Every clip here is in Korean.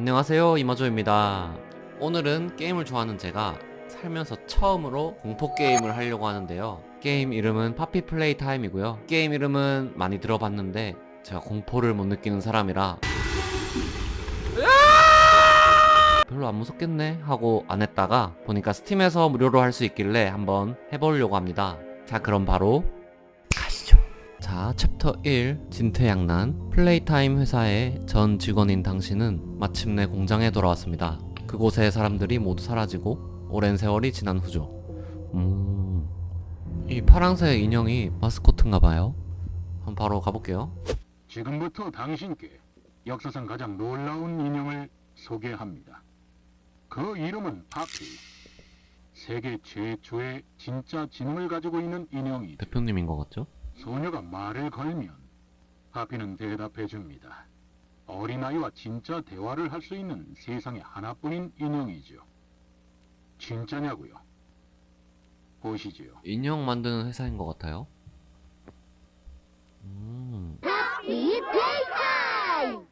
안녕하세요 이마조입니다. 오늘은 게임을 좋아하는 제가 살면서 처음으로 공포 게임을 하려고 하는데요. 게임 이름은 파피 플레이 타임이고요. 게임 이름은 많이 들어봤는데 제가 공포를 못 느끼는 사람이라 별로 안 무섭겠네 하고 안 했다가 보니까 스팀에서 무료로 할 수 있길래 한번 해보려고 합니다. 자 그럼 바로 자, 챕터 1 진퇴양난 플레이타임 회사의 전 직원인 당신은 마침내 공장에 돌아왔습니다. 그곳의 사람들이 모두 사라지고 오랜 세월이 지난 후죠. 음, 이 파랑색 인형이 마스코트인가 봐요. 한번 바로 가볼게요. 지금부터 당신께 역사상 가장 놀라운 인형을 소개합니다. 그 이름은 파피. 세계 최초의 진짜 짐을 가지고 있는 인형이 대표님인 것 같죠? 소녀가 말을 걸면 파피는 대답해 줍니다. 어린아이와 진짜 대화를 할 수 있는 세상에 하나뿐인 인형이죠. 진짜냐고요? 보시지요. 인형 만드는 회사인 것 같아요. 음!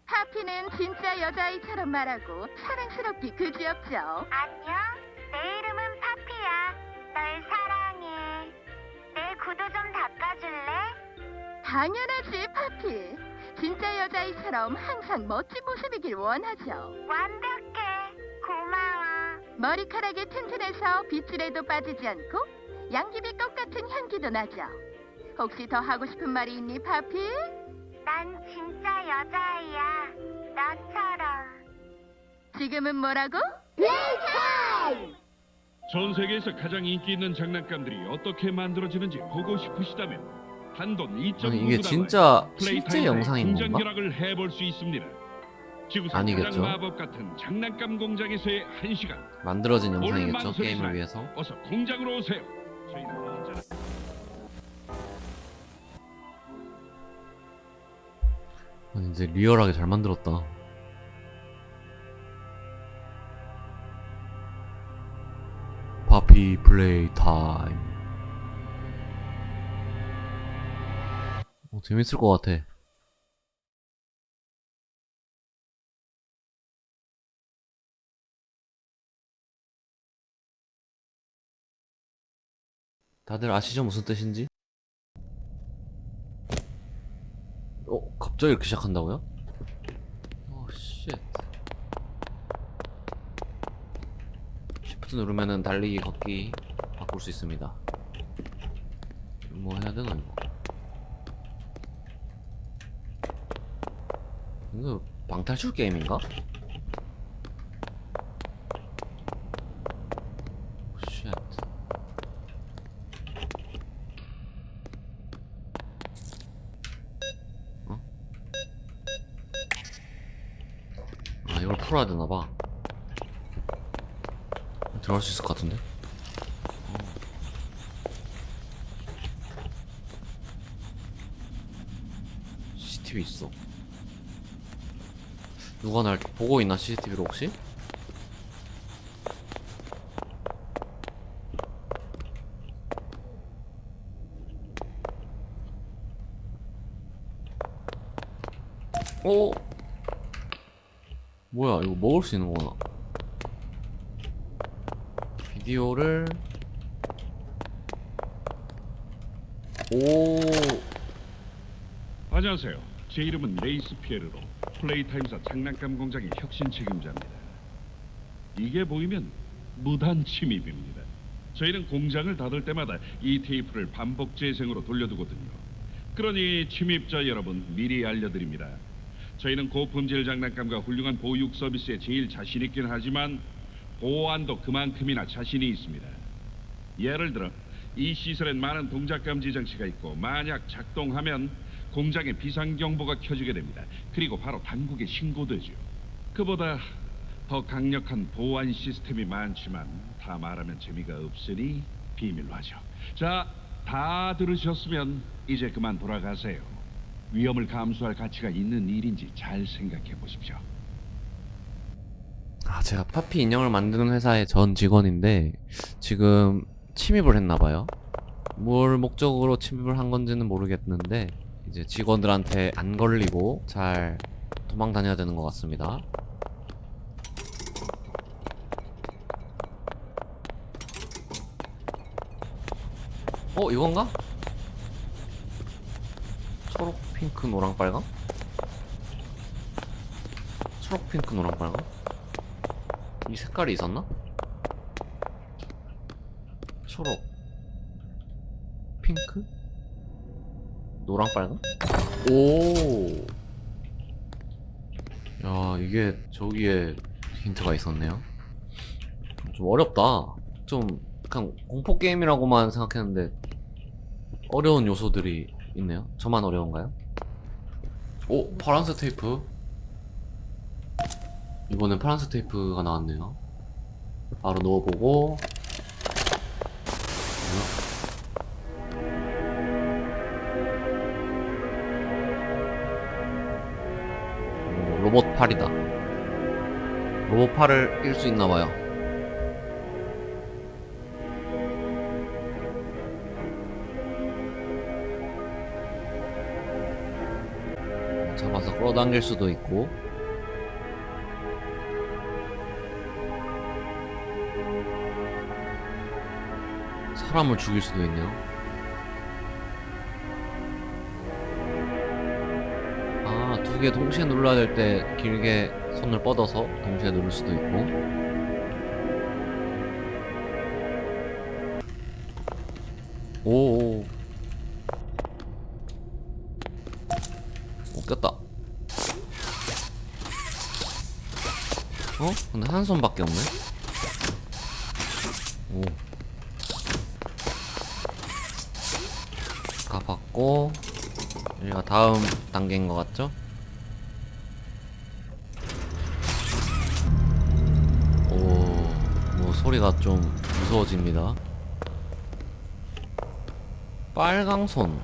하피는 진짜 여자아이처럼 말하고 사랑스럽기 그지없죠. 안녕. 내 이름은 파피야. 널 사랑해. 내 구두 좀? 당연하지, 파피. 진짜 여자아이처럼 항상 멋진 모습이길 원하죠. 완벽해. 고마워. 머리카락이 튼튼해서 빗줄에도 빠지지 않고 양귀비 꽃 같은 향기도 나죠. 혹시 더 하고 싶은 말이 있니, 파피? 난 진짜 여자아이야. 너처럼. 지금은 뭐라고? 플레이타임! 전 세계에서 가장 인기 있는 장난감들이 어떻게 만들어지는지 보고 싶으시다면 단돈 2.9 아니 이게 진짜 실제 영상인 건가? 결합을 해볼 수 있습니다. 지구상 아니겠죠. 마법 같은 장난감 공장에서의 한 시간. 만들어진 뭘 영상이겠죠? 게임을. 위해서. 어서 공장으로 오세요. 아니, 이제 리얼하게 잘 만들었다. 파피 플레이 타임. 어, 재밌을 것 같아. 다들 아시죠? 무슨 뜻인지? 어, 갑자기 이렇게 시작한다고요? 오, 쉣. Shift 누르면은 달리기, 걷기 바꿀 수 있습니다. 뭐 해야 되나, 이거? 이거 방탈출 게임인가? 쉣. 아 이걸 풀어야 되나봐 들어갈 수 있을 것 같은데? CCTV 있어 누가 날 보고 있나 CCTV로 혹시? 어? 뭐야 이거 먹을 수 있는 거구나 비디오를 오 안녕하세요. 제 이름은 레이스 피에르로 플레이타임사 장난감 공장의 혁신 책임자입니다. 이게 보이면 무단 침입입니다. 저희는 공장을 닫을 때마다 이 테이프를 반복 재생으로 돌려두거든요. 그러니 침입자 여러분 미리 알려드립니다. 저희는 고품질 장난감과 훌륭한 보육 서비스에 제일 자신 있긴 하지만 보안도 그만큼이나 자신이 있습니다. 예를 들어 이 시설엔 많은 동작 감지 장치가 있고 만약 작동하면 공장에 비상 경보가 켜지게 됩니다. 그리고 바로 당국에 신고되죠. 그보다 더 강력한 보안 시스템이 많지만 다 말하면 재미가 없으니 비밀로 하죠. 자, 다 들으셨으면 이제 그만 돌아가세요. 위험을 감수할 가치가 있는 일인지 잘 생각해 보십시오. 아, 제가 파피 인형을 만드는 회사의 전 직원인데 지금 침입을 했나 봐요. 뭘 목적으로 침입을 한 건지는 모르겠는데 이제 직원들한테 안 걸리고 잘 도망 다녀야 되는 것 같습니다. 어 이건가? 초록 핑크 노랑 빨강? 초록 핑크 노랑 빨강? 이 색깔이 있었나? 초록 핑크? 노랑 빨강? 오. 야 이게 저기에 힌트가 있었네요. 좀 어렵다. 좀 그냥 공포 게임이라고만 생각했는데 어려운 요소들이 있네요. 저만 어려운가요? 오 파란색 테이프. 이번엔 파란색 테이프가 나왔네요. 바로 넣어보고. 로봇 팔이다. 로봇 팔을 낄 수 있나봐요. 잡아서 끌어당길 수도 있고 사람을 죽일 수도 있네요 두 개 동시에 눌러야 될 때 길게 손을 뻗어서 동시에 누를 수도 있고 오, 오. 오, 꼈다. 어? 근데 한 손밖에 없네? 오. 가봤고, 여기가 다음 단계인 것 같죠? 소리가 좀 무서워집니다. 빨강 손.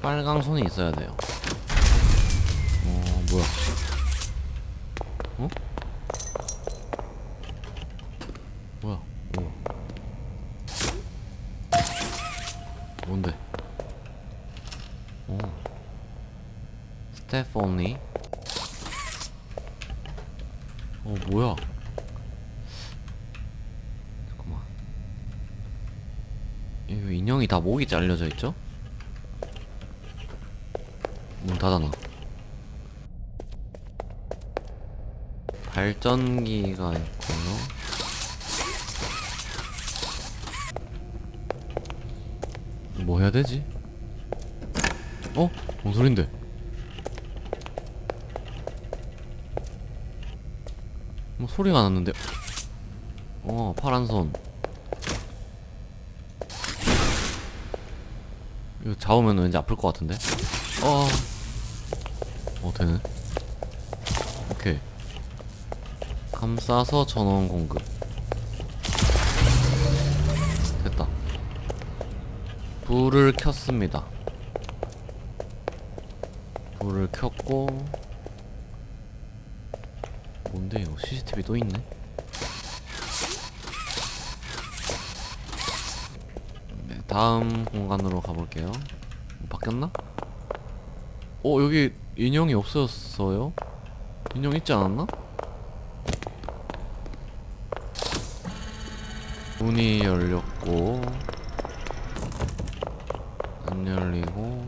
빨강 손이 있어야 돼요. 어, 뭐야? 어? 뭐야? 오. 뭔데? 오. 스테포니? 어, 뭐야? 잠깐만. 이거 인형이 다 목이 잘려져 있죠? 문 닫아놔. 발전기가 있고요. 뭐 해야 되지? 어? 뭔 소린데? 뭐 소리가 났는데? 어, 파란 손. 이거 잡으면 왠지 아플 것 같은데? 어. 어, 되네. 오케이. 감싸서 전원 공급. 됐다. 불을 켰습니다. 불을 켰고. 뭔데 이거 CCTV 또 있네? 네, 다음 공간으로 가볼게요. 바뀌었나? 어 여기 인형이 없어졌어요? 인형 있지 않았나? 문이 열렸고 안 열리고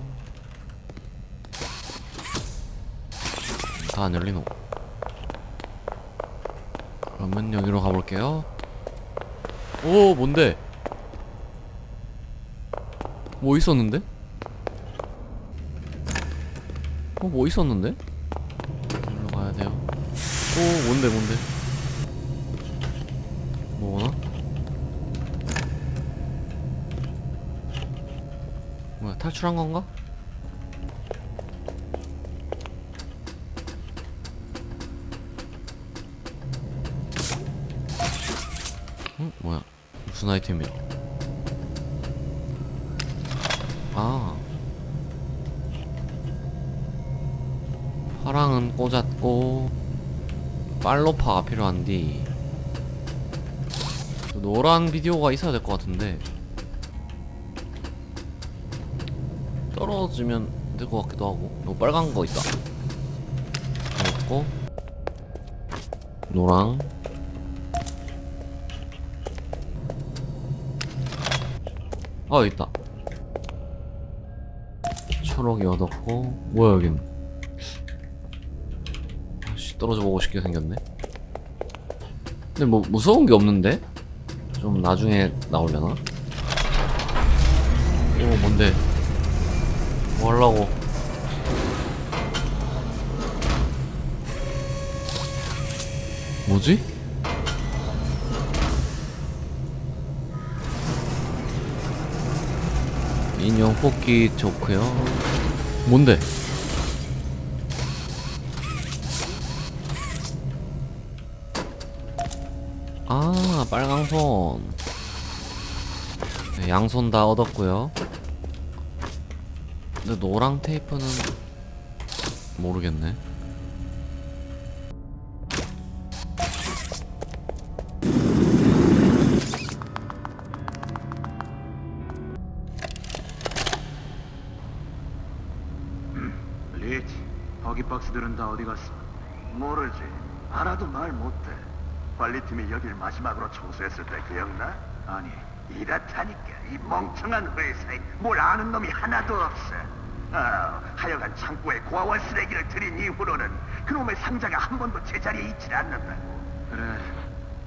다 안 열리노 그러면 여기로 가볼게요 오 뭔데 뭐 있었는데? 어, 뭐 있었는데? 일로 가야 돼요. 오, 뭔데, 뭔데? 뭐나? 뭐야, 탈출한 건가? 응? 뭐야? 무슨 아이템이야? 아. 파랑은 꽂았고 빨로파가 필요한디. 저 노란 비디오가 있어야 될 것 같은데. 떨어지면 될 것 같기도 하고. 이거 빨간 거 있다. 먹고. 노랑. 아 있다 초록이 얻었고 뭐야 여긴 아씨 떨어져 보고 싶게 생겼네 근데 뭐 무서운 게 없는데? 좀 나중에 나오려나? 오 뭔데 뭐 하려고 뭐지? 인형 뽑기 좋고요. 뭔데? 아 빨강손. 네, 양손 다 얻었고요. 근데 노랑 테이프는 모르겠네 다 어디 갔어? 모르지. 하나도 말 못해. 관리팀이 여길 마지막으로 청소했을 때 기억나? 아니, 이렇다니까. 이 멍청한 회사에 뭘 아는 놈이 하나도 없어. 아, 하여간 창고에 고아원 쓰레기를 들인 이후로는 그놈의 상자가 한 번도 제자리에 있질 않는다고. 그래,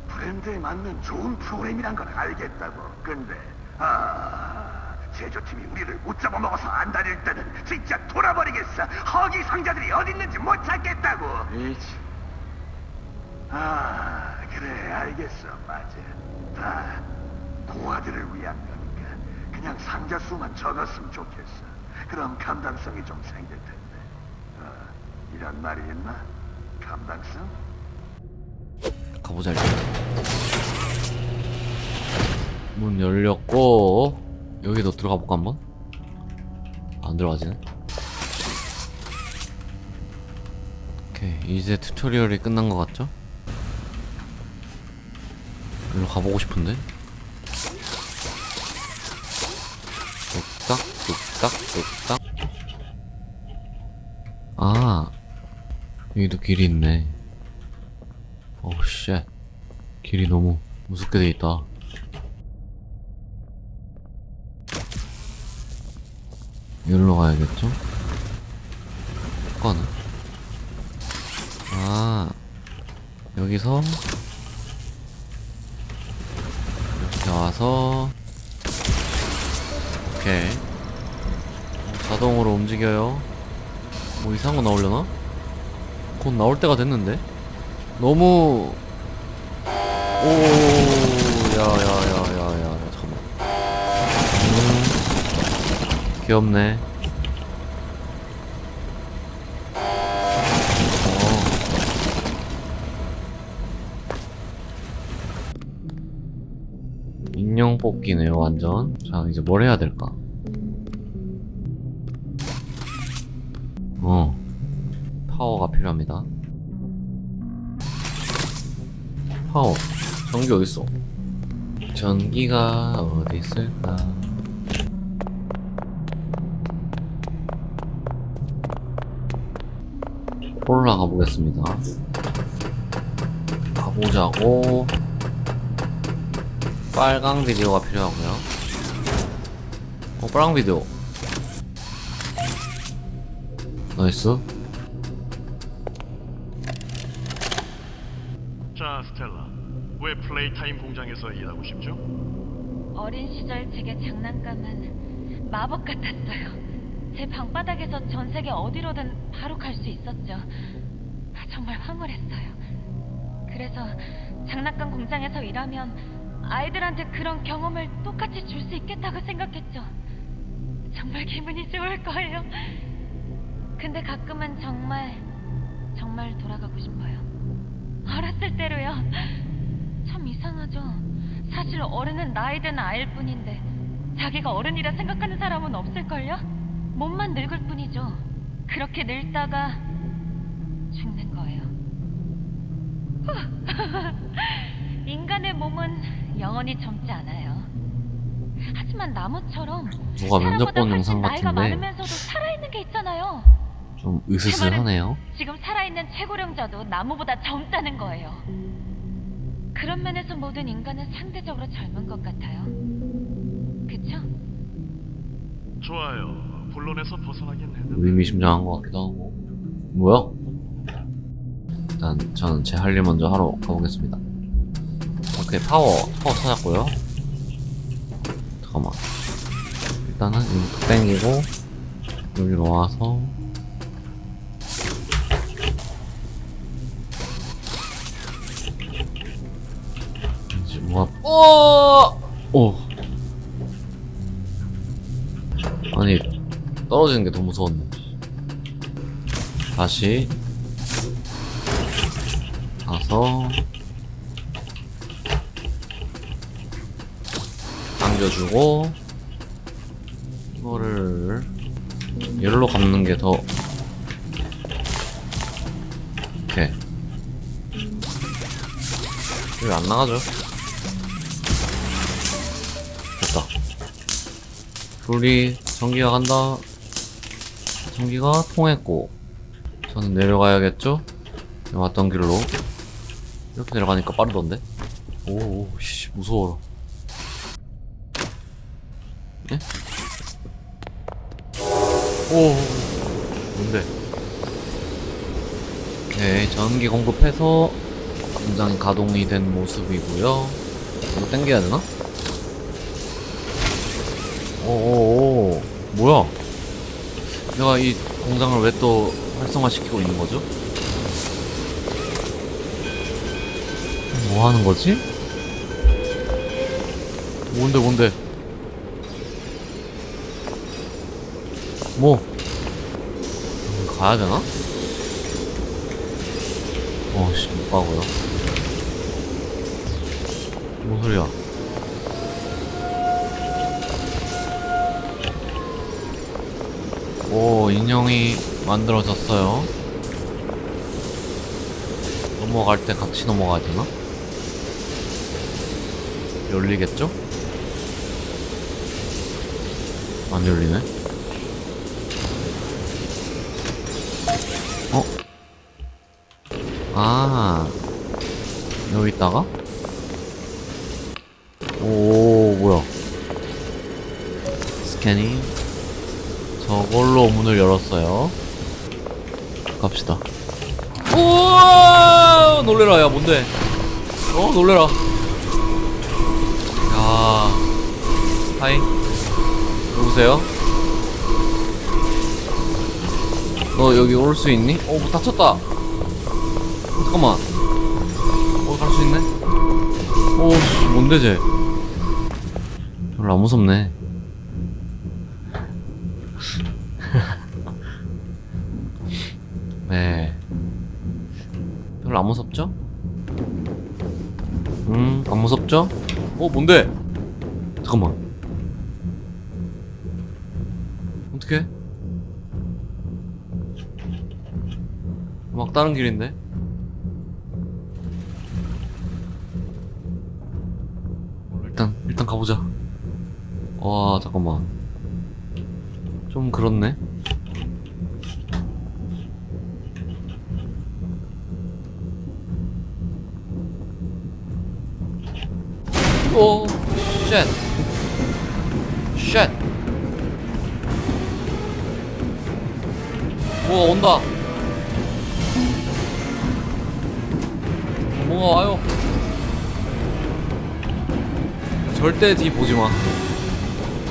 브랜드에 맞는 좋은 프로그램이란 건 알겠다고. 근데, 아, 제조팀이 우리를 못 잡아먹어서 안 다닐 때는 진짜 돌아버리겠어. 허기 상자들이 어디 있는지 못 찾겠다고. 리치. 아, 그래, 알겠어. 맞아. 다 고아들을 위한 거니까. 그냥 상자 수만 적었으면 좋겠어. 그럼 감당성이 좀 생길 텐데. 어, 이런 말이 있나? 감당성? 가보자 일단 문 열렸고 여기도 들어가 볼까 한번? 안 들어가지네 오케이 이제 튜토리얼이 끝난 것 같죠? 일로 가보고 싶은데? 뚝딱 뚝딱 뚝딱 아 여기도 길이 있네 오우 쉣 길이 너무 무섭게 돼 있다 여기로 가야겠죠? 꺼나 아 여기서 이렇게 와서 오케이 자동으로 움직여요 뭐 이상한 거 나오려나? 곧 나올 때가 됐는데? 너무 오, 야, 야, 야, 야, 야, 귀엽네. 어. 인형 뽑기네요, 완전. 자, 이제 뭘 해야 될까? 어. 파워가 필요합니다. 파워 전기 어딨어 전기가 어디 있을까 올라가 보겠습니다 가보자고 빨강 비디오가 필요하고요 어 빨강 비디오 나이스 자, 스텔라. 왜 플레이타임 공장에서 일하고 싶죠? 어린 시절 제게 장난감은 마법 같았어요. 제 방바닥에서 전 세계 어디로든 바로 갈 수 있었죠. 정말 황홀했어요. 그래서 장난감 공장에서 일하면 아이들한테 그런 경험을 똑같이 줄 수 있겠다고 생각했죠. 정말 기분이 좋을 거예요. 근데 가끔은 정말 정말 돌아가고 싶어요. 어렸을 때로요. 참 이상하죠. 사실 어른은 나이 든 아이일 뿐인데 자기가 어른이라 생각하는 사람은 없을걸요? 몸만 늙을 뿐이죠. 그렇게 늙다가 죽는 거예요. 후. 인간의 몸은 영원히 젊지 않아요. 하지만 나무처럼 누가 면접 본 영상 나이가 같은데 많으면서도 살아있는 게 있잖아요. 좀 으스스하네요. 지금 살아있는 최고령자도 나무보다 젊다는 거예요. 그런 면에서 모든 인간은 상대적으로 젊은 것 같아요. 그쵸? 좋아요. 본론에서 벗어나긴 했는데 의미심장한 것 같기도 하고. 뭐야? 일단 저는 제 할 일 먼저 하러 가보겠습니다. 오케이 파워 파워 찾았고요. 잠깐만. 일단은 이거 땡기고 여기로 와서 이제 뭐야? 어! 오. 아니 떨어지는 게 더 무서웠네. 다시. 가서. 당겨주고. 이거를 열로 감는 게 더. 오케이. 여기 안 나가죠? 됐다. 불이 전기가 간다 전기가 통했고 저는 내려가야겠죠? 왔던 길로 이렇게 내려가니까 빠르던데? 오, 씨, 무서워라. 예? 오, 뭔데? 네, 전기 공급해서 공장이 가동이 된 모습이고요. 이거 당겨야 되나? 오오오, 뭐야? 내가 이 공장을 왜 또 활성화시키고 있는 거죠? 뭐 하는 거지? 뭔데 뭔데? 뭐? 여기 가야 되나? 어씨 못 가고요. 뭔 소리야? 오 인형이 만들어졌어요. 넘어갈 때 같이 넘어가야 되나? 열리겠죠? 안 열리네. 어? 아, 여기 있다가? 오, 뭐야. 스캐닝. 저걸로 문을 열었어요. 갑시다. 우와! 놀래라, 야, 뭔데? 어, 놀래라. 야, 하이. 누구세요? 너 여기 올 수 있니? 어, 뭐 다쳤다. 어, 잠깐만. 어, 갈 수 있네? 오, 씨, 뭔데, 쟤? 별로 안 무섭네. 네. 뭔데? 잠깐만. 어떡해? 막 다른 길인데? 일단, 일단 가보자. 와, 잠깐만. 좀 그렇네? 오, 쉣. 쉣. 뭐 온다. 뭔가 와요. 절대 뒤 보지 마.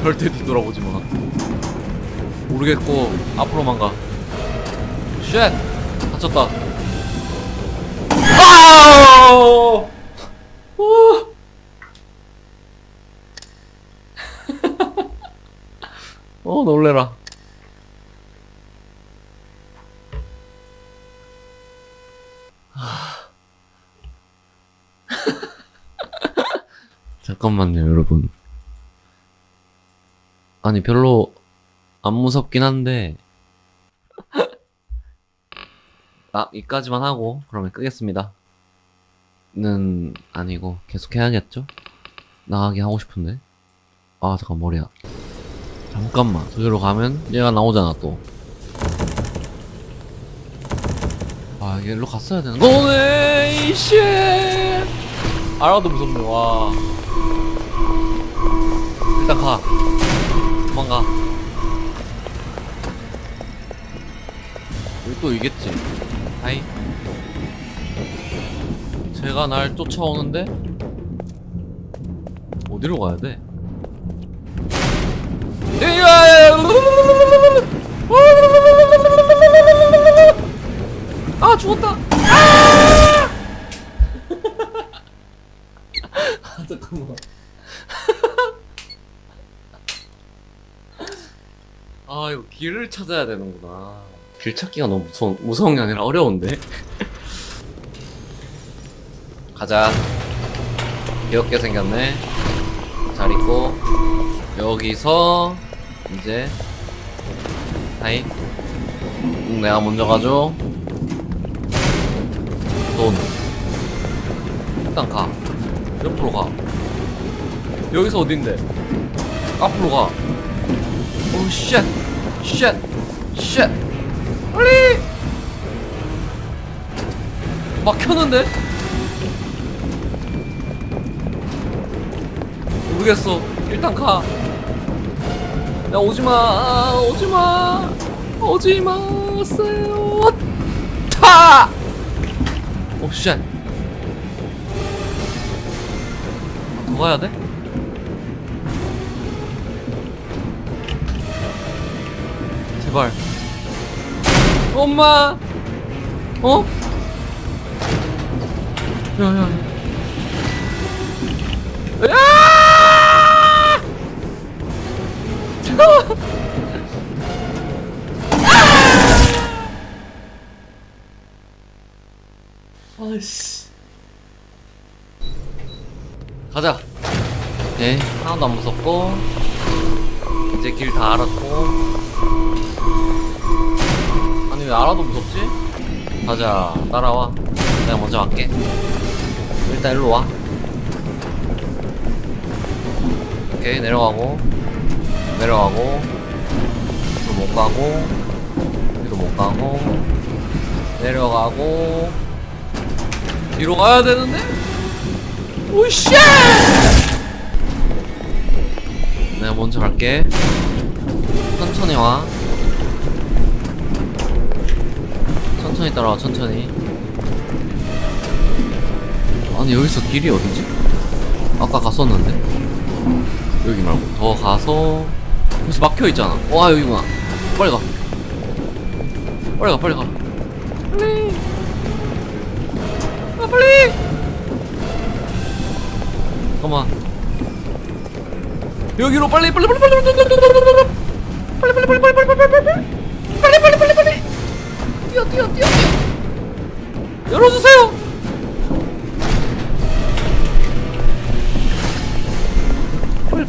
절대 뒤 돌아보지 마. 모르겠고 앞으로만 가. 쉣. 다쳤다. 아우! 어 놀래라. 잠깐만요, 여러분. 아니, 별로 안 무섭긴 한데. 아, 이까지만 하고, 그러면 끄겠습니다. 는 아니고, 계속 해야겠죠? 나가게 하고 싶은데. 아, 잠깐, 머리야. 잠깐만, 저기로 가면 얘가 나오잖아, 또. 아 일로 갔어야 되는 거네 이씨! 알아도 무섭네 와. 일단 가. 도망가. 여기 또 이겠지. 하이. 제가 날 쫓아오는데? 어디로 가야 돼? 아 죽었다. 아! 아 잠깐만. 아 이거 길을 찾아야 되는구나. 길 찾기가 너무 무서 무서운 게 아니라 어려운데. 가자. 귀엽게 생겼네. 잘 있고 여기서 이제. 하이 응, 내가 먼저 가죠. 돈. 일단 가. 옆으로 가. 여기서 어딘데? 앞으로 가. 오우 쉣. 쉣, 쉣. 빨리! 막혔는데? 모르겠어. 일단 가 야 오지마 아, 오지마 오지마 세요 타! 오쉣 더 가야 돼? 제발 엄마 어? 야야 야! 아이씨. 가자. 오케이. 하나도 안 무섭고. 이제 길 다 알았고. 아니, 왜 알아도 무섭지? 가자. 따라와. 내가 먼저 갈게. 일단 일로 와. 오케이, 내려가고. 내려가고. 뒤로 못 가고. 뒤로 못 가고. 내려가고 뒤로 가야 되는데? 오씨! 내가 먼저 갈게. 천천히 와. 천천히 따라와, 천천히. 아니, 여기서 길이 어디지? 아까 갔었는데? 여기 말고. 더 가서. 여기서 막혀 있잖아. 와, 여기구나. 빨리 가. 빨리 가, 빨리 가. 빨리. 아, 빨리! 잠깐만. 여기로 빨리 빨리 빨리 빨리 빨리 빨리 빨리 빨리 빨리 빨리 빨리 빨리 빨리 빨리 빨리 빨리 빨리 빨리 뛰어 뛰어 뛰어 뛰어 열어주세요.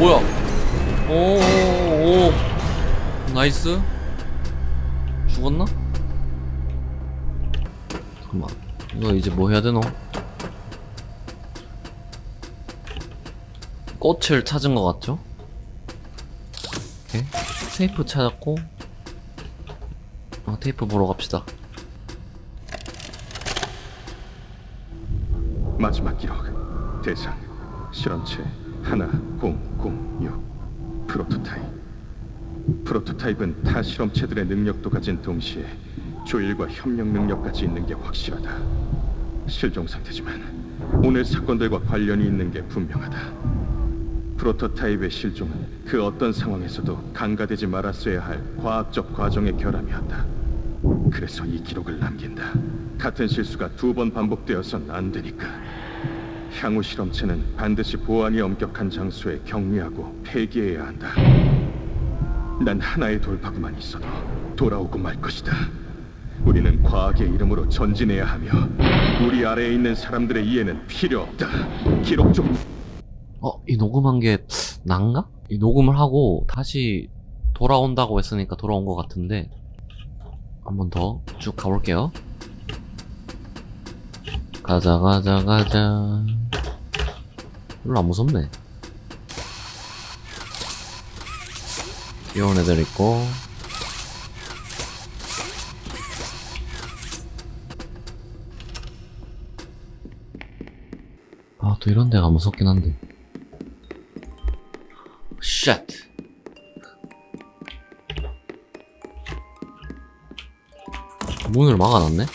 뭐야? 오, 오, 오. 나이스. 죽었나? 잠깐만 이거 이제 뭐 해야 되노? 꽃을 찾은 것 같죠? 오케이 테이프 찾았고 어, 테이프 보러 갑시다 마지막 기록 대상 실험체 하나 006 프로토타입. 프로토타입은 타 실험체들의 능력도 가진 동시에 조율과 협력 능력까지 있는 게 확실하다. 실종 상태지만 오늘 사건들과 관련이 있는 게 분명하다. 프로토타입의 실종은 그 어떤 상황에서도 간과되지 말았어야 할 과학적 과정의 결함이었다. 그래서 이 기록을 남긴다. 같은 실수가 두 번 반복되어선 안 되니까 향후 실험체는 반드시 보안이 엄격한 장소에 격리하고 폐기해야 한다. 난 하나의 돌파구만 있어도 돌아오고 말 것이다. 우리는 과학의 이름으로 전진해야 하며 우리 아래에 있는 사람들의 이해는 필요 없다. 기록 좀 어, 이 녹음한 게 난가? 이 녹음을 하고 다시 돌아온다고 했으니까 돌아온 것 같은데 한 번 더 쭉 가볼게요. 가자 가자 가자 별로 안 무섭네. 귀여운 애들 있고 아 또 이런 데가 무섭긴 한데 쉣 문을 막아놨네?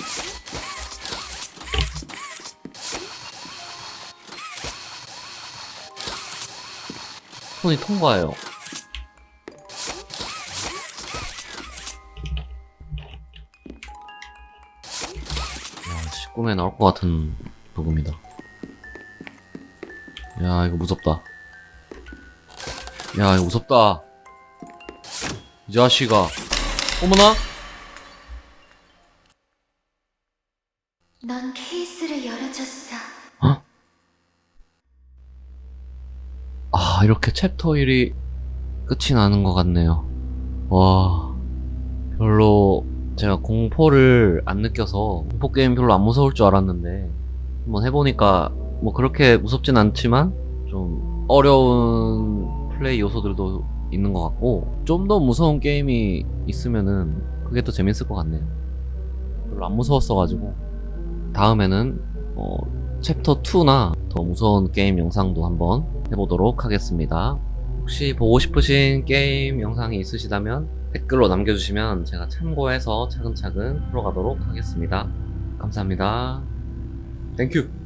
손이 통과해요 야, 씨, 꿈에 나올 것 같은 녹음이다 야 이거 무섭다 야, 이거 무섭다. 이 자식아. 어머나? 넌 케이스를 열어줬어. 아, 이렇게 챕터 1이 끝이 나는 것 같네요. 와. 별로 제가 공포를 안 느껴서 공포 게임 별로 안 무서울 줄 알았는데 한번 해보니까 뭐 그렇게 무섭진 않지만 좀 어려운 플레이 요소들도 있는 것 같고 좀 더 무서운 게임이 있으면은 그게 더 재밌을 것 같네요. 별로 안 무서웠어가지고 다음에는 어, 챕터 2나 더 무서운 게임 영상도 한번 해보도록 하겠습니다. 혹시 보고 싶으신 게임 영상이 있으시다면 댓글로 남겨주시면 제가 참고해서 차근차근 풀어가도록 하겠습니다. 감사합니다. 땡큐!